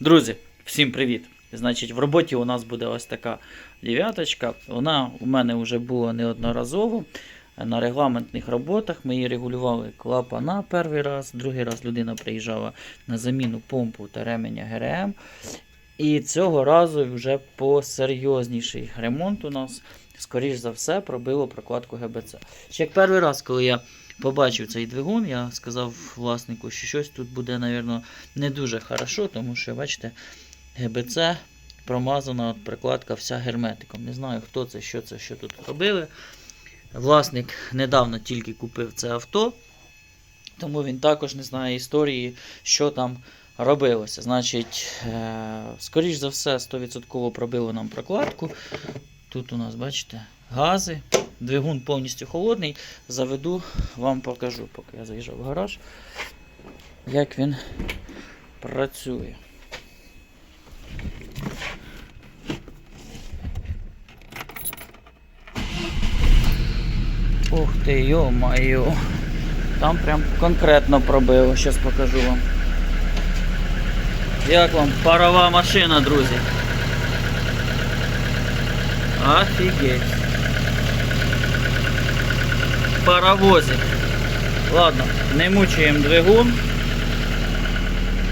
Друзі, всім привіт! Значить, в роботі у нас буде ось така дев'яточка. Вона у мене вже була неодноразово на регламентних роботах. Ми її регулювали клапана перший раз, другий раз людина приїжджала на заміну помпу та ременя ГРМ. І цього разу вже посерйозніший ремонт у нас, скоріш за все, пробило прокладку ГБЦ. Ще як перший раз, коли я побачив цей двигун, я сказав власнику, що щось тут буде, мабуть, не дуже хорошо, тому що, бачите, ГБЦ промазана от прикладка вся герметиком. Не знаю, хто це, що це, що тут робили. Власник недавно тільки купив це авто, тому він також не знає історії, що там робилося. Значить, е- скоріш за все, 100% пробило нам прокладку. Тут у нас, бачите, гази. Двигун повністю холодний. Заведу, вам покажу, поки я заїжджав в гараж, як він працює. Ух ти, йо-майо. Там прям конкретно пробило, зараз покажу вам. Як вам парова машина, друзі? Офігеть. Паровозик. Ладно, не мучаємо двигун.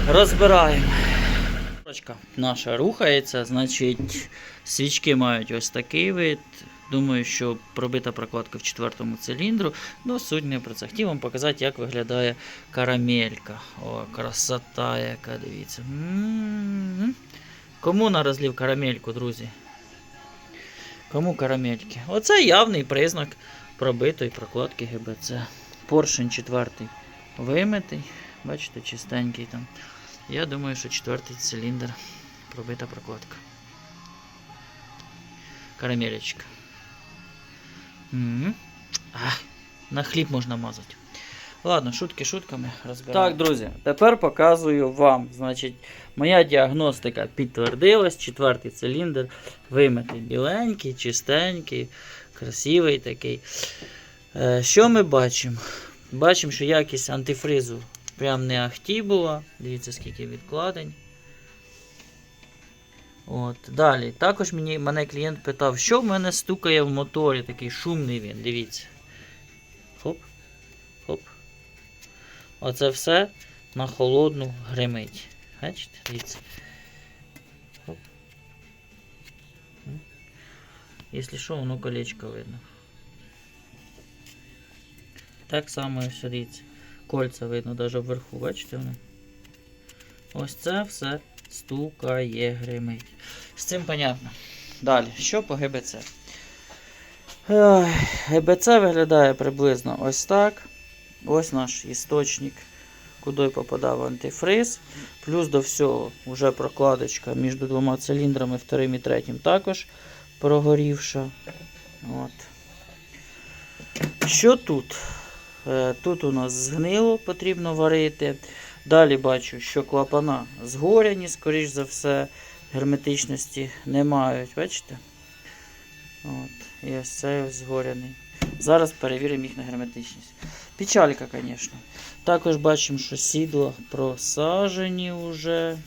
Розбираємо. Ручка наша рухається, значить, свічки мають ось такий вид. Думаю, що пробита прокладка в четвертому циліндру. Ну, суть не про це. Хотів вам показати, як виглядає карамелька. О, красота яка, дивіться. М-м-м. Кому на розлив карамельку, друзі? Кому карамельки? Оце явний признак пробитої прокладки ГБЦ. Поршень четвертий вимитий. Бачите, чистенький там. Я думаю, що четвертий циліндр пробита прокладка. Карамелечка. На хліб можна мазати. Ладно, шутки шутками розбираємо. Так, друзі, тепер показую вам. Значить, моя діагностика підтвердилась. Четвертий циліндр вимитий біленький, чистенький, красивий такий. Е, що ми бачимо? Бачимо, що якість антифризу прям не ахті була. Дивіться, скільки відкладень. От, Далі. Також мені, мене клієнт питав, що в мене стукає в моторі, такий шумний він. Дивіться. Хоп. Хоп. Оце все на холодну гримить. Бачите? Дивіться. Якщо що, воно колечко видно. Так само все, дивіться. Кольця видно навіть вверху, бачите воно? Ось це все стукає, гримить. З цим понятно. Далі, що по ГБЦ? ГБЦ виглядає приблизно ось так. Ось наш істочник, куди попадав антифриз. Плюс до всього вже прокладочка між двома циліндрами, вторим і третім також прогорівша. От. Що тут? Е, Тут у нас згнило, потрібно варити. Далі бачу, що клапана згоряні, скоріш за все, герметичності не мають. Бачите? От. І ось цей ось згоряний. Зараз перевіримо їх на герметичність. Печалька, звісно. Також бачимо, що сідла просажені вже.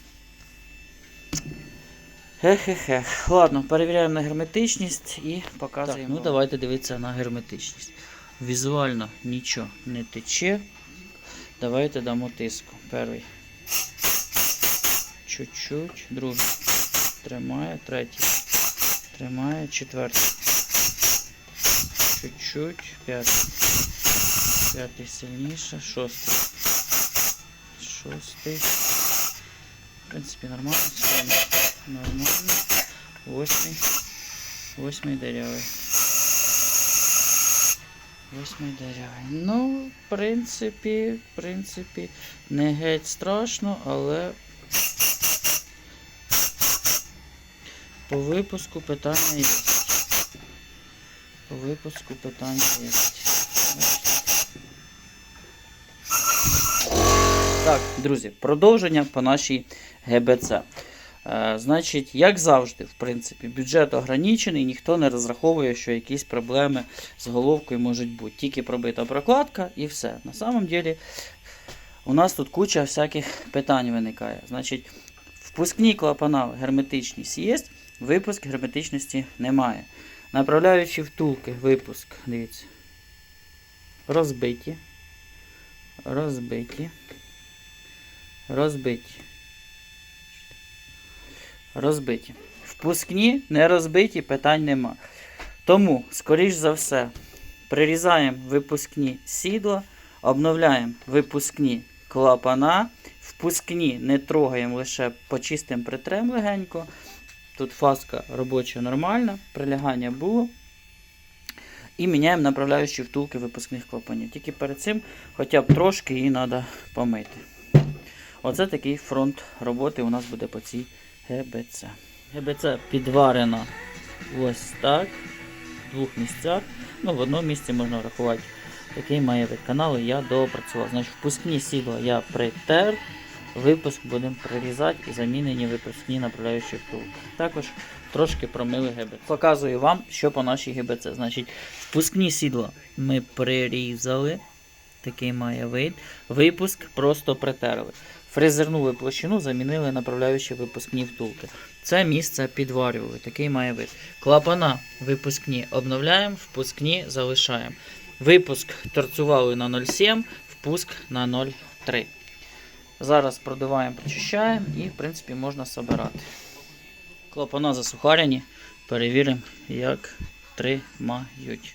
Хе-хе-хе. Ладно, перевіряємо на герметичність і показуємо. Так, ну давайте дивитися на герметичність. Візуально нічого не тече. Давайте дамо тиску. Перший. Чуть-чуть. Другий. Тримає. Третій. Тримає. Четвертий. Чуть-чуть. П'ятий. П'ятий сильніше. Шостий. Шостий. В принципі, нормально. Нормально. Восьмий. Восьмий деревий. Восьмий деревий. Ну, в принципі, в принципі, не геть страшно, але по випуску питання є. По випуску питання є. Так, друзі, продовження по нашій ГБЦ. Е, Значить, як завжди, в принципі, бюджет ограничений, ніхто не розраховує, що якісь проблеми з головкою можуть бути. Тільки пробита прокладка і все. На самом деле, у нас тут куча всяких питань виникає. Значить, Впускні клапана герметичність є, випуск герметичності немає. Направляючи втулки, випуск, дивіться. Розбиті. Розбиті. Розбиті. Розбиті. Впускні не розбиті, питань нема. Тому, скоріш за все, прирізаємо випускні сідла, обновляємо випускні клапана, впускні не трогаємо, лише почистимо притрем легенько. Тут фаска робоча нормальна, прилягання було. І міняємо направляючі втулки випускних клапанів. Тільки перед цим хоча б трошки її треба помити. Оце такий фронт роботи у нас буде по цій ГБЦ. ГБЦ підварена ось так. В двох місцях. Ну, в одному місці можна врахувати, який має вид каналу, я доопрацював. Значить, впускні сідла я притер. Випуск будемо прирізати і замінені випускні направляючі втулки. Також трошки промили ГБЦ. Показую вам, що по нашій ГБЦ. Значить, впускні сідла ми прирізали. Такий має вид. Випуск просто притерли. Фрезернули площину, замінили направляючі випускні втулки. Це місце підварювали. Такий має вид. Клапана випускні обновляємо, впускні залишаємо. Випуск торцювали на 0,7, впуск на 0,3. Зараз продуваємо, прочищаємо і, в принципі, можна собирати. Клапана засухарені. Перевіримо, як тримають.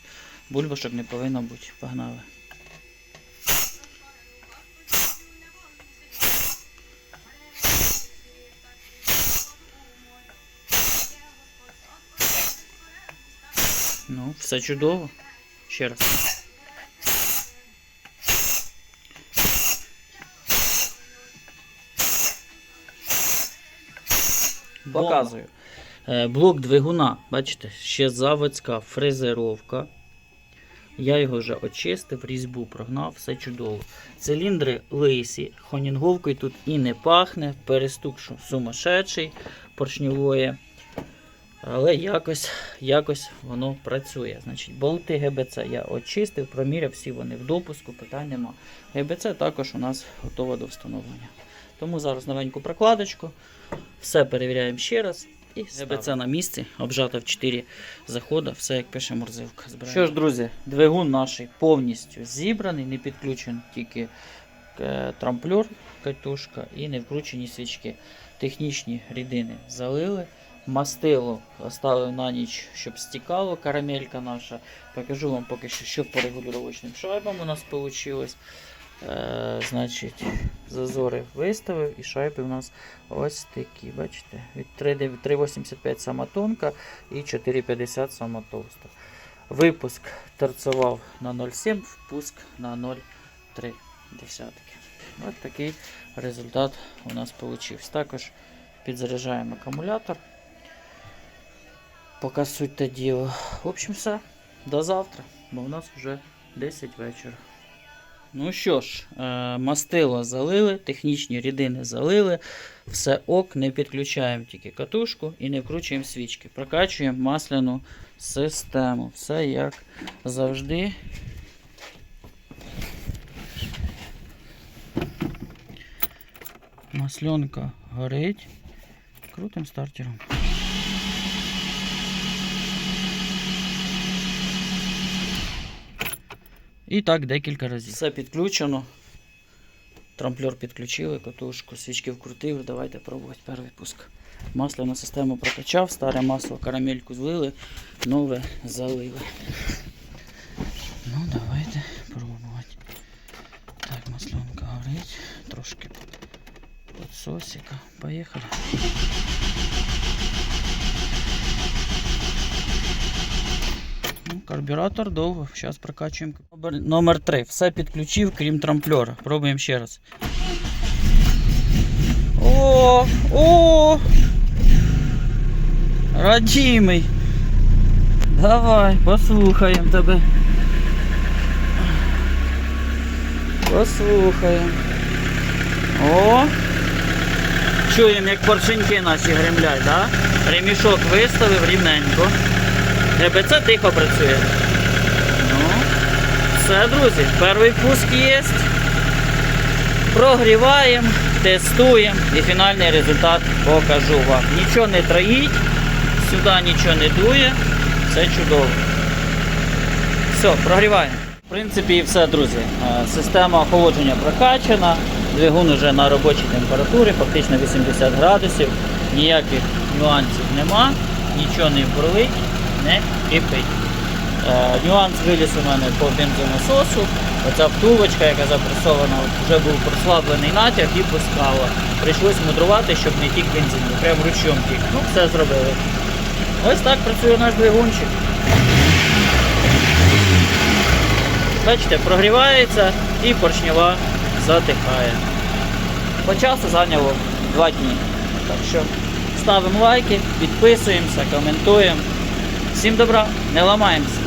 Бульбашок не повинно бути. Погнали. Ну, все чудово. Ще раз. Показую. Е, Блок двигуна, бачите, ще заводська фрезеровка. Я його вже очистив, різьбу прогнав, все чудово. Циліндри лисі, хонінговкою тут і не пахне, перестук сумасшедший поршньової. Але якось, якось воно працює. Значить, болти ГБЦ я очистив, проміряв, всі вони в допуску, питань нема. ГБЦ також у нас готова до встановлення. Тому зараз новеньку прокладочку, все перевіряємо ще раз. І ГБЦ на місці, обжато в 4 заходи, все як пише морзивка. Що ж, друзі, двигун наш повністю зібраний, не підключений тільки е, трамплер, катушка і не вкручені свічки. Технічні рідини залили. Мастило оставив на ніч, щоб стікало карамелька наша. Покажу вам поки що, що по регулювачним шайбам у нас вийшло. Е, значить, зазори виставив і шайби у нас ось такі. Бачите? Від 3,85 сама тонка і 4,50 сама товста. Випуск торцував на 0,7, впуск на 0,3. Ось такий результат у нас вийшов. Також підзаряджаємо акумулятор. Поки суть та діло. В общем, все. До завтра, бо у нас вже 10 вечора. Ну що ж, е, мастило залили, технічні рідини залили. Все ок, не підключаємо тільки катушку і не вкручуємо свічки. Прокачуємо масляну систему. Все як завжди. Масленка горить. Крутим стартером. І так декілька разів. Все підключено. Трамплер підключили, катушку, свічки вкрутили. Давайте пробувати перший пуск. Масляну систему прокачав, старе масло карамельку злили, нове залили. Ну, давайте пробувати. Так, масленка горить. Трошки підсосика. Поїхали. Карбюратор довго, зараз прокачуємо. Номер 3. Все підключив, крім трамплера. Пробуємо ще раз. О, о! Радімий. Давай, послухаємо тебе. Послухаємо. О! Чуємо, як поршеньки наші гремлять, да? Ремішок виставив рівненько. ГБЦ тихо працює. Ну, все, друзі, перший пуск є. Прогріваємо. тестуємо і фінальний результат покажу вам. Нічого не троїть, сюди нічого не дує, все чудово. Все, прогріваємо. В принципі, і все, друзі. Е, Система охолодження прокачана, двигун уже на робочій температурі, фактично 80 градусів, ніяких нюансів нема, нічого не бурлить, не кипить. Е, Нюанс виліз у мене по бензонасосу. Оця втулочка, яка запресована, вже був прослаблений натяг і пускала. Прийшлось мудрувати, щоб не тік бензин, прям ручом тік. Ну, все зробили. Ось так працює наш двигунчик. Бачите, прогрівається і поршнева затихає. По часу зайняло 2 дні. Так що ставимо лайки, підписуємося, коментуємо. Всім добра, не ламаємося.